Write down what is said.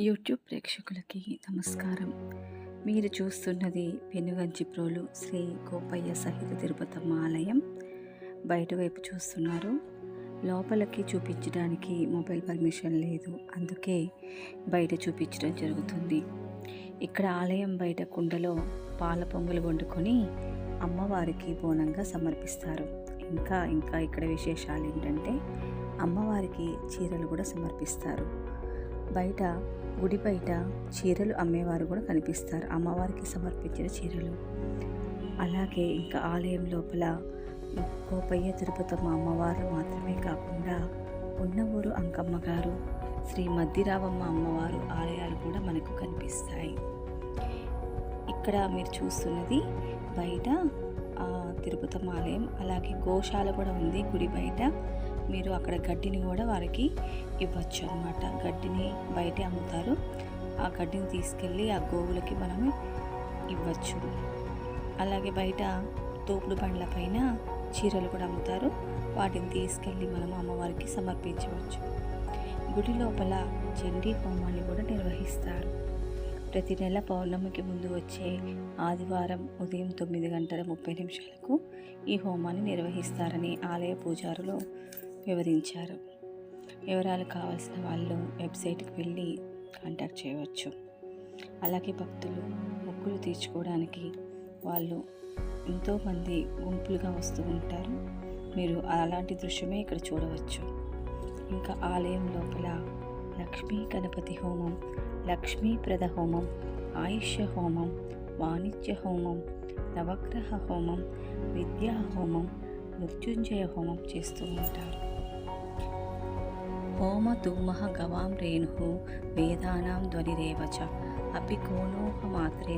YouTube ప్రేక్షకులకి నమస్కారం. మీరు చూస్తున్నది పెనుగంచి ప్రోలు శ్రీ గోపయ్య సహిత తిరుపతమ్మ ఆలయం. బయట వైపు చూస్తున్నారు. లోపలికి చూపించడానికి మొబైల్ పర్మిషన్ లేదు. అందుకే బయట చూపించడం జరుగుతుంది. ఇక్కడ ఆలయం బయట కుండలో పాల పొంగులు వండుకొని అమ్మవారికి బోనంగా సమర్పిస్తారు. ఇంకా ఇంకా ఇక్కడ విశేషాలు ఏంటంటే అమ్మవారికి చీరలు కూడా సమర్పిస్తారు. బయట గుడి బయట చీరలు అమ్మేవారు కూడా కనిపిస్తారు. అమ్మవారికి సమర్పించిన చీరలు. అలాగే ఇంకా ఆలయం లోపల గోపయ్య తిరుపతమ్మ అమ్మవారు మాత్రమే కాకుండా ఉన్న ఊరు అంకమ్మ గారు శ్రీ మద్దిరావమ్మ అమ్మవారు ఆలయాలు కూడా మనకు కనిపిస్తాయి. ఇక్కడ మీరు చూస్తున్నది బయట తిరుపతమ్మ ఆలయం. అలాగే గోశాల కూడా ఉంది గుడి బయట. మీరు అక్కడ గడ్డిని కూడా వారికి ఇవ్వచ్చు అనమాట గడ్డిని బయటే అమ్ముతారు. ఆ గడ్డిని తీసుకెళ్ళి ఆ గోవులకి మనమే ఇవ్వచ్చు. అలాగే బయట తోపుడు బండ్ల పైన చీరలు కూడా అమ్ముతారు. వాటిని తీసుకెళ్ళి మనం అమ్మవారికి సమర్పించవచ్చు. గుడి లోపల చండీ హోమాన్ని కూడా నిర్వహిస్తారు. ప్రతి నెల పౌర్ణమికి ముందు వచ్చే ఆదివారం ఉదయం తొమ్మిది గంటల ముప్పై నిమిషాలకు ఈ హోమాన్ని నిర్వహిస్తారని ఆలయ పూజారులు వివరించారు. వివరాలు కావాల్సిన వాళ్ళు వెబ్సైట్కి వెళ్ళి కాంటాక్ట్ చేయవచ్చు. అలాగే భక్తులు మొక్కులు తీర్చుకోవడానికి వాళ్ళు ఎంతోమంది గుంపులుగా వస్తూ ఉంటారు. మీరు అలాంటి దృశ్యమే ఇక్కడ చూడవచ్చు. ఇంకా ఆలయం లోపల లక్ష్మీ గణపతి హోమం లక్ష్మీప్రద హోమం ఆయుష్య హోమం వాణిజ్య హోమం నవగ్రహ హోమం విద్యా హోమం మృత్యుంజయ హోమం చేస్తూ ఉంటారు. హోమ ధూమః గవాం రేణు వేదానాం ధ్వనిరేవచ అపి కోనోహ మాత్రే